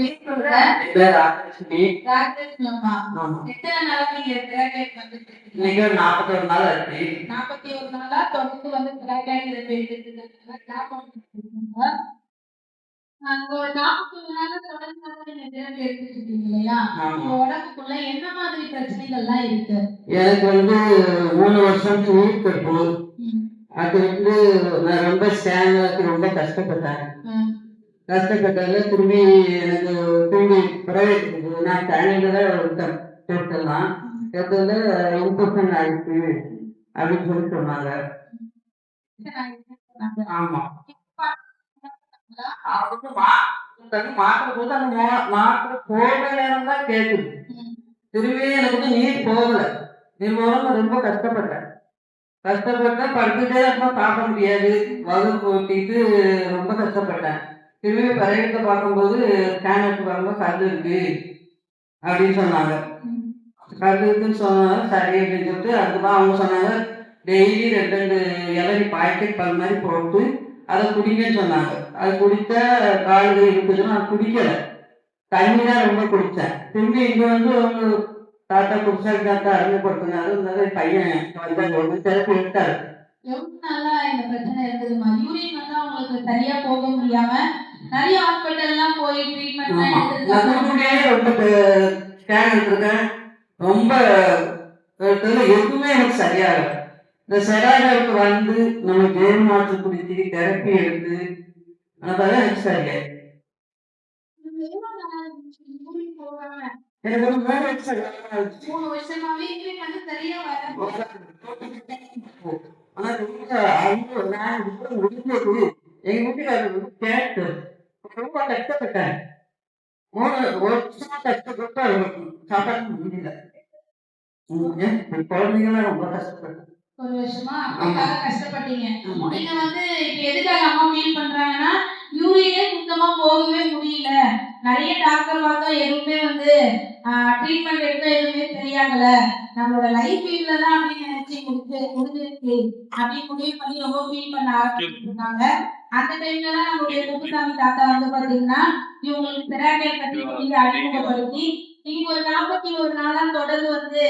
இன்னைக்கு ஒரு ஆச்சு. நாற்பத்தி ஒரு நாளா ஒரு நாற்பத்தி ஒரு நாளா தொடர்ந்து வந்து பிரச்சனைகள்லாம் இருக்கு? எனக்கு வந்து மூணு வருஷம் ம், அது வந்து நான் ரொம்ப ஸ்கேனுக்கு ரொம்ப கஷ்டப்பட்டேன். கஷ்டப்பட்டதுல திரும்பி எனக்கு திரும்பி பிரைவேட்டுக்கு நான் சென்னையில தான் எடுத்தேன் டெஸ்டெல்லாம் இன்ஃபெக்ஷன் ஆயிடுச்சு அப்படின்னு சொல்லி சொன்னாங்க. ஆமா. மாத்திரை போது அந்த மாத்திரை போடுற நேரம் தான் கேக்குது. திரும்பி எனக்கு வந்து நீர் போகல. நீர் போகாம ரொம்ப கஷ்டப்பட்டேன். கஷ்டப்பட்டேன் படுத்துட்டே இருந்தா பார்க்க முடியாது. வகுப்பு ஓட்டிட்டு ரொம்ப கஷ்டப்பட்டேன். திரும்பி பறையத்தை பார்க்கும்போது ஸ்கேன் எடுத்து பார்க்கும்போது கல் இருக்கு அப்படின்னு சொன்னாங்க. ம். கல் இருக்குன்னு சொன்னாங்க சரி அப்படின்னு சொல்லிட்டு அதுதான் அவங்க சொன்னாங்க டெய்லி ரெண்டு ரெண்டு இளநி பாக்கெட் பல் மாதிரி போட்டு அதை குடிங்கன்னு சொன்னாங்க. அது குடித்த கால் இருக்குதுன்னா நான் குடிக்கல. தண்ணி தான் ரொம்ப குடித்தேன் திரும்பி இங்கே வந்து அவங்க தாத்தா குடிச்சா தாத்தா அறிமுகப்படுத்தினாரு. இந்த பையன் வந்தாங்க ஒரு சிறப்பு எடுத்தாரு. ரொம்ப நல்லா இந்த பிரச்சனை இருந்ததுமா யூரின் வந்து அவங்களுக்கு சரியா போக முடியாம நிறைய ஹாஸ்பிட்டல் எல்லாம் போய் ட்ரீட்மெண்ட் எல்லாம் நான் எடுத்திருக்காங்க முன்னாடியே ரொம்ப ஸ்கேன் எடுத்திருக்கேன். ரொம்ப எதுவுமே எனக்கு சரியாகல இந்த செராகருக்கு வந்து நம்ம ஜெயம் மாற்று குடிச்சு தெரப்பி எடுத்து அதான் எனக்கு போகாம எனக்கு ஒரு மூணு வருஷம். மூணு வருஷமாவே வந்து சரியா வர ஆனா ரொம்ப ரொம்ப முடிஞ்சது எங்க வீட்டுக்காரர் கேட்டு ரொம்ப கஷ்டப்பட்டேன் மூணு ஒரு வருஷமா கஷ்டப்பட்டு சாப்பாடு முடியல குழந்தைங்களாம் ரொம்ப கஷ்டப்பட்டேன் ஒரு வருஷமா அப்பாக்காக கஷ்டப்பட்டீங்க. நீங்க வந்து இப்ப எதுக்காக அம்மா ஃபீல் பண்றாங்கன்னா யூரினே சுத்தமா போகவே முடியல. நிறைய டாக்டர் பார்த்தா எதுவுமே வந்து ட்ரீட்மெண்ட் எடுக்க எதுவுமே சரியாகல நம்மளோட லைஃப் ஃபீல்ட்ல தான் அப்படின்னு நினைச்சு முடிச்சு முடிஞ்சிருக்கு அப்படின்னு முடிவு பண்ணி ரொம்ப ஃபீல் பண்ண ஆரம்பிச்சிருக்காங்க அந்த டைம்ல தான் நம்மளுடைய குப்புசாமி தாத்தா வந்து பாத்தீங்கன்னா இவங்களுக்கு தெராக்கேட் பத்தி சொல்லி அறிமுகப்படுத்தி இங்க ஒரு நாற்பத்தி ஒரு நாளா தொடர்ந்து வந்து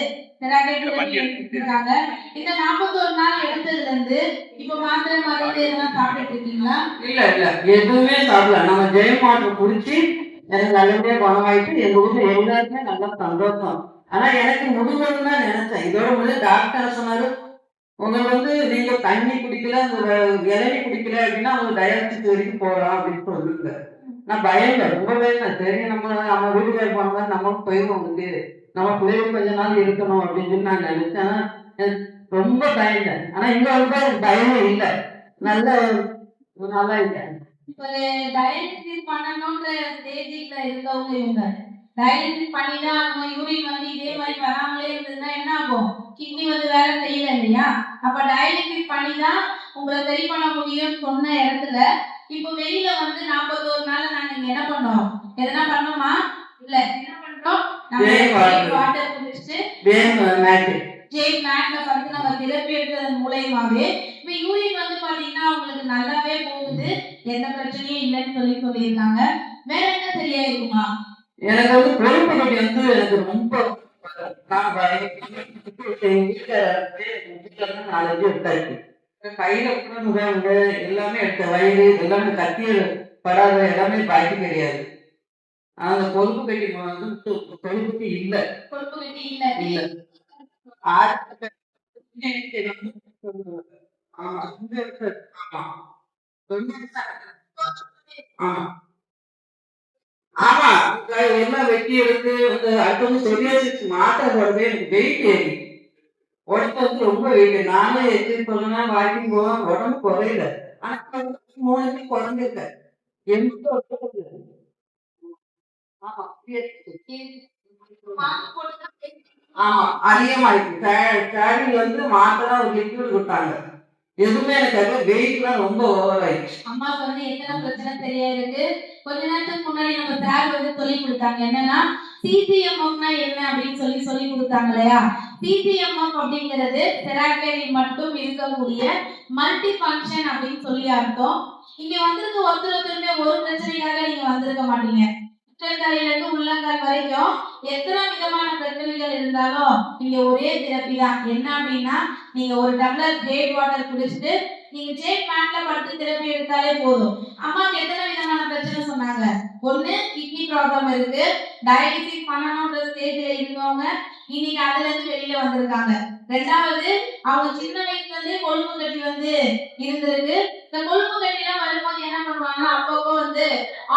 எடுத்துருக்காங்க இந்த நாற்பத்தோரு நாள் எடுத்ததுல இருந்து இப்ப மாத்திரை மருந்து சாப்பிட்டுட்டு இருக்கீங்களா? இல்ல இல்ல. எதுவுமே சாப்பிடல. நம்ம ஜெயம் மாற்று குடிச்சு எனக்கு நல்லபடியா குணமாயிட்டு எங்க நல்ல சந்தோஷம். ஆனா எனக்கு முடிஞ்சதுன்னு தான் நினைச்சேன். இதோட டாக்டர் சொன்னாரு உங்களுக்கு வந்து நீங்க தண்ணி குடிக்கல இளநி குடிக்கல அப்படின்னா அவங்க டயாலிசிஸ் வரைக்கும் போகலாம் அப்படின்னு சொல்லுங்க நான் பயங்க ரொம்ப பயந்தேன். சரி நம்ம நம்ம வீட்டுக்கார போன நமக்கு போயிடும் வந்து நம்ம பிள்ளைங்க கொஞ்ச நாள் இருக்கணும் அப்படின்னு சொல்லி நான் நினைச்சேன். ரொம்ப பயந்தேன். ஆனா இங்க வந்து எனக்கு பயமே இல்லை. நல்ல நல்லா இருக்கேன். இப்ப டயாலிசிஸ் பண்ணணும்ன்ற ஸ்டேஜிங்ல இருக்கவங்க இவங்க. டயாலிசிஸ் பண்ணிதான் அவங்க யூரின் வந்து இதே மாதிரி வராமலே இருந்ததுன்னா என்ன ஆகும்? கிட்னி வந்து வேலை அப்ப டயாலிசிஸ் பண்ணி தான் உங்களை சரி பண்ண முடியும்னு சொன்ன இடத்துல இப்போ வெளியில வந்து நாற்பத்தோரு நாள் நாங்க இங்க என்ன பண்ணோம்? எதனா பண்ணோமா? இல்ல. என்ன பண்றோம்? வாட்டர் குடிச்சிட்டு வேணும் மேட்டு ஜெய் மேட்ல வந்து நம்ம தெரப்பி எடுத்ததன் மூலயமாவே இப்ப யூரின் வந்து பாத்தீங்கன்னா உங்களுக்கு நல்லாவே போகுது. எந்த பிரச்சனையும் இல்லைன்னு சொல்லி சொல்லியிருக்காங்க. வேற என்ன சரியா இருக்குமா எனக்கு வந்து வந்து ரொம்ப வீட்டுல நாலஞ்சு எடுத்தாச்சு கையில கூட முகாங்க எல்லாமே எடுத்த வயிறு எல்லாமே கத்திய படாத எல்லாமே பாக்கி கிடையாது. அந்த கொழுப்பு கட்டி வந்து கொழுப்பு கட்டி இல்ல. கொழுப்பு கட்டி இல்ல. இல்ல. ஆமா. ஆமா. ஆமா. எல்லாம் வெட்டி எடுத்து இந்த அடுத்தவங்க சொரியாசிஸ் மாத்திரை போடவே எனக்கு வெயிட் ஏறி. உடம்பு வந்து ரொம்ப வெயிட் நானே எக்ஸசைஸ் பண்ணலாம் வாக்கிங் போவேன் உடம்பு குறையல. ஆனா இப்ப வந்து மூணு நாள் குறைஞ்சிருக்கேன் எண்பது ஆமா மாத்து போட்டுதான் ஆமா வந்து மாத்திரை ஒரு லிக்விட் கொடுத்தாங்க. எதுவுமே எனக்கு வெயிட்லாம் ரொம்ப ஓவர் ஆயிடுச்சு. அம்மாவுக்கு வந்து எத்தனை பிரச்சனை சரியா இருக்கு? கொஞ்ச நேரத்துக்கு முன்னாடி நம்ம சார் வந்து சொல்லி கொடுத்தாங்க. என்னன்னா சிசிஎம்எஃப்னா என்ன அப்படின்னு சொல்லி சொல்லி கொடுத்தாங்க இல்லையா? சிசிஎம்எஃப் அப்படிங்கிறது தெராக்கரி மட்டும் இருக்கக்கூடிய மல்டி ஃபங்க்ஷன் அப்படின்னு சொல்லி அர்த்தம். இங்க வந்திருக்க ஒருத்தர் ஒருத்தருமே ஒரு பிரச்சனைக்காக நீங்க வந்திருக்க மாட்டீங்க. உச்சந்தலையில இருந்து உள்ளங்கால் வரைக்கும் எத்தனை விதமான பிரச்சனைகள் இருந்தாலும் நீங்க ஒரே திறப்பி தான். என்ன அப்படின்னா நீங்க ஒரு டம்ளர் ஜேட் வாட்டர் குடிச்சிட்டு நீங்க ஜேட் மேட்ல படுத்து திறப்பி எடுத்தாலே போதும். அம்மாக்கு எத்தனை விதமான பிரச்சனை சொன்னாங்க? ஒண்ணு கிட்னி ப்ராப்ளம் இருக்கு. டயாலிசிஸ் பண்ணணும்ன்ற ஸ்டேஜ்ல இருந்தவங்க இன்னைக்கு அதுல இருந்து வெளியில வந்திருக்காங்க. ரெண்டாவது அவங்க சின்ன வயசுல இருந்தே கொழுப்பு கட்டி வந்து இருந்திருக்கு. இந்த கொழுப்பு கட்டி எல்லாம் வரும்போது என்ன பண்ணுவாங்கன்னா அப்பப்போ வந்து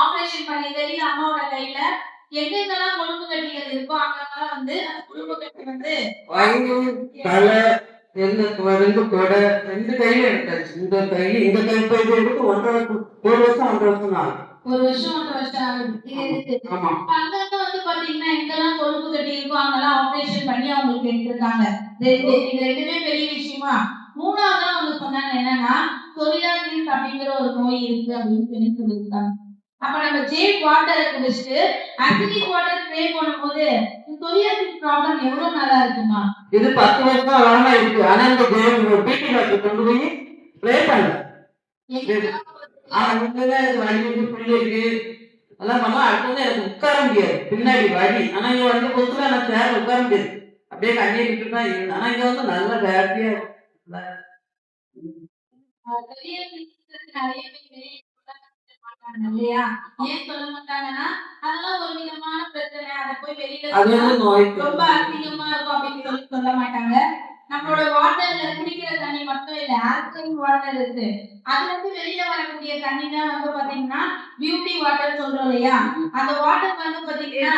ஆபரேஷன் பண்ணி தெரியல அம்மாவோட கையில எங்கெங்கெல்லாம் கொழுப்பு கட்டிகள் இருக்கோ அங்கெல்லாம் வந்து அந்த கொழுப்பு கட்டி வந்து வயிறு தலை ரெண்டு ரெண்டு ரெண்டு கையில எடுத்தாச்சு. இந்த கை இந்த கை போய் எடுத்து ஒன்றரை வருஷம் ஒரு வருஷம் ஒன்றரை வருஷம் தான் ஒரு வருஷம் ஒன்றரை வருஷம் ஆகுது அங்கங்க வந்து பாத்தீங்கன்னா எங்கெல்லாம் கொழுப்பு கட்டி இருக்கோ அங்கெல்லாம் ஆபரேஷன் பண்ணி அவங்களுக்கு எடுத்திருக்காங்க இது ரெண்டுமே பெரிய விஷயமா. மூணாவது அவங்க சொன்னாங்க என்னன்னா சொரியாசிஸ் அப்படிங்கிற ஒரு நோய் இருக்கு அப்படின்னு சொல்லி சொல்லியிருக்காங்க. அப்ப நம்ம ஜேட் வாட்டரை குடிச்சிட்டு அசிடிக் வாட்டர் ஸ்ப்ரே பண்ணும்போது சொரியாசிஸ் ப்ராப்ளம் எவ்வளவு நல்லா இருக்குமா? இது பத்து வருஷம் வராம இருக்கு. ஆனா இந்த கொண்டு போய் ப்ளே பண்ணல. முன்னதான் எனக்கு புள்ளி இருக்கு அதெல்லாம் அடுத்து வந்து எனக்கு உட்கார முடியாது. பின்னாடி வலி ஆனா இங்க வந்து புதுசுல நான் சேர் உட்கார முடியாது. அப்படியே கண்ணீர் விட்டு தான் இருந்தேன். ஆனா இங்க வந்து நல்ல ஹாப்பியா இல்லையா ஏன் சொல்ல மாட்டாங்கன்னா அதெல்லாம் ஒரு விதமான பிரச்சனை. அதை போய் வெளியில அது ரொம்ப அசிங்கமா இருக்கும் அப்படின்னு சொல்லி சொல்ல மாட்டாங்க. நம்மளோட வாட்டர்ல குடிக்கிற தண்ணி மட்டும் இல்ல ஆல்கலைன் வாட்டர் இருக்கு. அதுல இருந்து வெளியில வரக்கூடிய தண்ணி தான் வந்து பாத்தீங்கன்னா பியூட்டி வாட்டர் சொல்றோம் இல்லையா? அந்த வாட்டர் வந்து பாத்தீங்கன்னா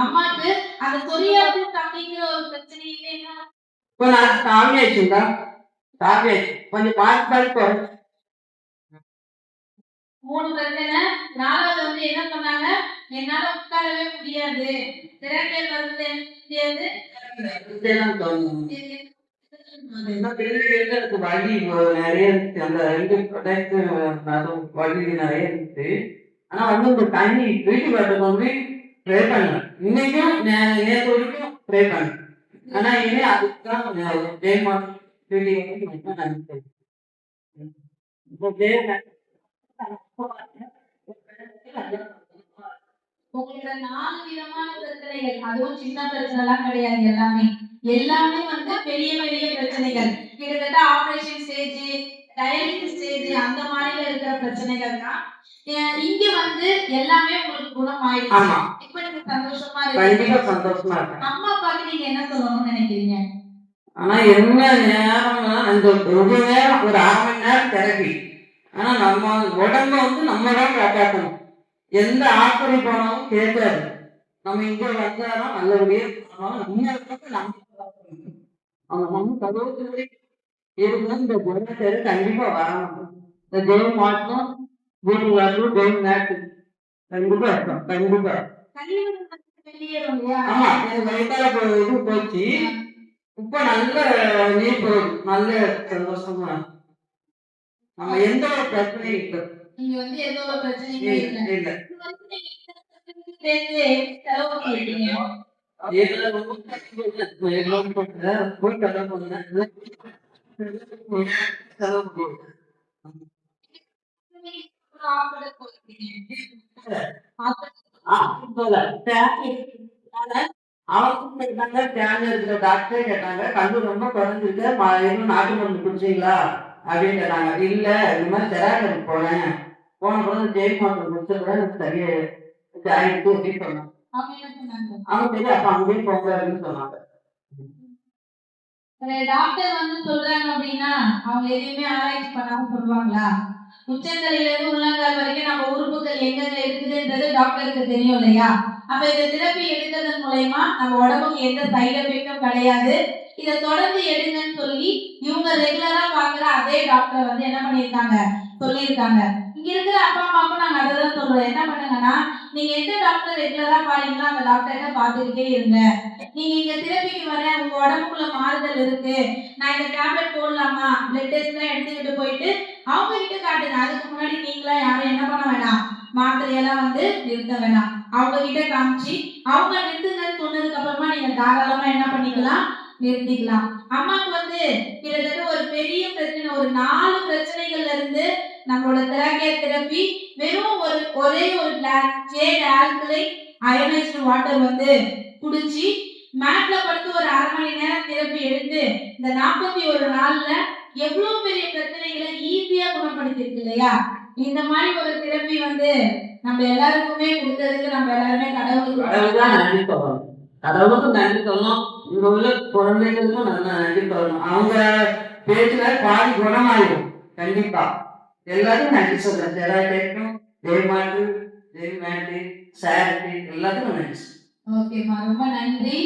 அம்மாக்கு அந்த சொரியாசிஸ் அப்படிங்கிற ஒரு இப்போ நான் சாமியாச்சுங்களா சாமியாச்சு கொஞ்சம் பார்த்து பார்த்து மூணு பிரச்சனை. நாலாவது வந்து என்ன சொன்னாங்க? என்னால உட்காரவே முடியாது. திறக்கல் வந்து முடியாது இதெல்லாம் தோணும் இந்த பிள்ளைகளுக்கு எனக்கு வலி வ- நிறைய இருந்துச்சு அந்த ரெண்டு அதுவும் வலி நிறைய இருந்துச்சு ஆனா வந்து இந்த தண்ணி வீட்டு வாட்டர் வந்து ப்ரே பண்ணேன் இன்னைக்கும் நே- நேத்து வரைக்கும் ப்ரே பண்ணேன் ஆனா இனி நன்றி நாலு விதமான பிரச்சனைகள் அதுவும் சின்ன பிரச்சனை எல்லாம் கிடையாது எல்லாமே எல்லாமே வந்து பெரிய பெரிய பிரச்சனைகள் கிட்டத்தட்ட ஆபரேஷன் ஸ்டேஜ் டயாலிசிஸ் ஸ்டேஜ் அந்த மாதிரில இருக்கிற பிரச்சனைகள் தான் அஹ் இங்க வந்து எல்லாமே உங்களுக்கு குணமாயிடுச்சு ஆமா. இப்ப நீங்க சந்தோஷமா கண்டிப்பா சந்தோஷமா இருக்கேன். அம்மா அப்பாக்கு நீங்க என்ன சொல்லணும்னு நினைக்கிறீங்க? ஆனா என்ன நேரம்னா அந்த ஒரு நேரம் ஒரு அரை மணி நேரம் தெரப்பி. ஆனா நம்ம உடம்ப வந்து நம்ம தான் காப்பாற்றணும் எந்த ஆஸ்பத்திரி போனாலும் கேட்காது. நம்ம இங்க வந்தாலும் நல்லபடியா நம்ம. அவங்க நம்ம இந்த குணத்தை கண்டிப்பா வரணும். இந்த ஜெயம் மாற்றம் வீட்டு வரணும் ஜெயம் நாட்டு கண்டிப்பா கண்டிப்பா ஆமா வயிற்றால இது போச்சு இப்ப நல்ல நீர் போகுது நல்ல சந்தோஷமா. நம்ம எந்த ஒரு பிரச்சனையும் இல்லை நீங்க வந்து எந்த ஒரு பிரச்சனையுமே செலவு பண்ணிருக்கீங்க கேட்டாங்க, டாக்டரே கேட்டாங்க கண்ணு ரொம்ப குறைஞ்சிருக்கு ம- நாட்டு மருந்து குடிச்சீங்களா அப்படின்னு கேட்டாங்க இல்ல இந்த மாதிரி தெராக்கருக்கு போனேன் போன பிறகு ஜெயில் மாத்திரம் குடிச்ச பிறகு எனக்கு சரியா ஆயிடுச்சு அப்படின்னு சொன்னாங்க அவங்க என்ன சரி அப்ப அங்கேயே போங்க அப்படின்னு சொன்னாங்க டாக்டர் வந்து சொல்றாங்க அப்படின்னா அவங்க எதையுமே ஆராய்ச்சி பண்ணாம சொல்லுவாங்களா? உச்சந்தலையிலிருந்து உள்ளங்கால் வரைக்கும் நம்ம உறுப்புகள் எங்கெங்க இருக்குதுன்றது டாக்டருக்கு தெரியும் இல்லையா? அப்ப இந்த திறப்பி எடுக்கிறதன் மூலயமா நம்ம உடம்புக்கு எந்த சைடு எஃபெக்டும் கிடையாது. இதை தொடர்ந்து எடுங்கன்னு சொல்லி இவங்க ரெகுலரா பாக்குற அதே டாக்டர் வந்து என்ன பண்ணியிருக்காங்க? சொல்லியிருக்காங்க. இங்க இருக்கிற அப்பா அம்மாவுக்கும் நாங்க அதை தான் சொல்றோம். என்ன பண்ணுங்கன்னா நீங்க எந்த டாக்டர் ரெகுலரா பாருங்களோ அந்த டாக்டர்கிட்ட பார்த்துக்கிட்டே இருங்க. நீங்க இங்க திரும்பிக்கு வர உங்க உடம்புக்குள்ள மாறுதல் இருக்கு. நான் இந்த டேப்லெட் போடலாமா? பிளட் டெஸ்ட் எல்லாம் எடுத்துக்கிட்டு போயிட்டு அவங்க கிட்ட காட்டுங்க. அதுக்கு முன்னாடி நீங்களா யாரும் என்ன பண்ண வேணாம். மாத்திரையெல்லாம் வந்து நிறுத்த வேணாம். அவங்க கிட்ட காமிச்சு அவங்க நிறுத்துங்கன்னு சொன்னதுக்கு அப்புறமா நீங்க தாராளமா என்ன பண்ணிக்கலாம்? நிறுத்திக்கலாம். அம்மாக்கு வந்து கிட்டத்தட்ட ஒரு பெரிய பிரச்சனை ஒரு நாலு பிரச்சனைகள்ல நம்மளோட திராக்கிய தெரப்பி வெறும் ஒரு ஒரே ஒரு ஜேட் ஆல்கலை அயனைஸ்டு வாட்டர் வந்து குடிச்சு மேட்ல படுத்து ஒரு அரை மணி நேரம் திரப்பி எடுத்து இந்த நாற்பத்தி ஒரு நாள்ல எவ்வளவு பெரிய பிரச்சனைகளை ஈஸியா குணப்படுத்திருக்கு இல்லையா? இந்த மாதிரி ஒரு திரப்பி வந்து நம்ம எல்லாருக்குமே கொடுத்ததுக்கு நம்ம எல்லாருமே கடவுளுக்கு கடவுளுக்கு தான் நன்றி சொல்லணும். கடவுளுக்கு இங்க உள்ள குழந்தைகளுக்கும் நல்ல நன்றி சொல்லணும். அவங்க பேச்சுல பாதி குணமாயிடும். கண்டிப்பா. எல்லாருக்கும் நன்றி சொல்றேன். ஜெராடேக்கும் ஜெயமாட்டு ஜெயமாட்டி சாரிட்டி எல்லாத்துக்கும் நன்றி ஓகேம்மா ரொம்ப நன்றி.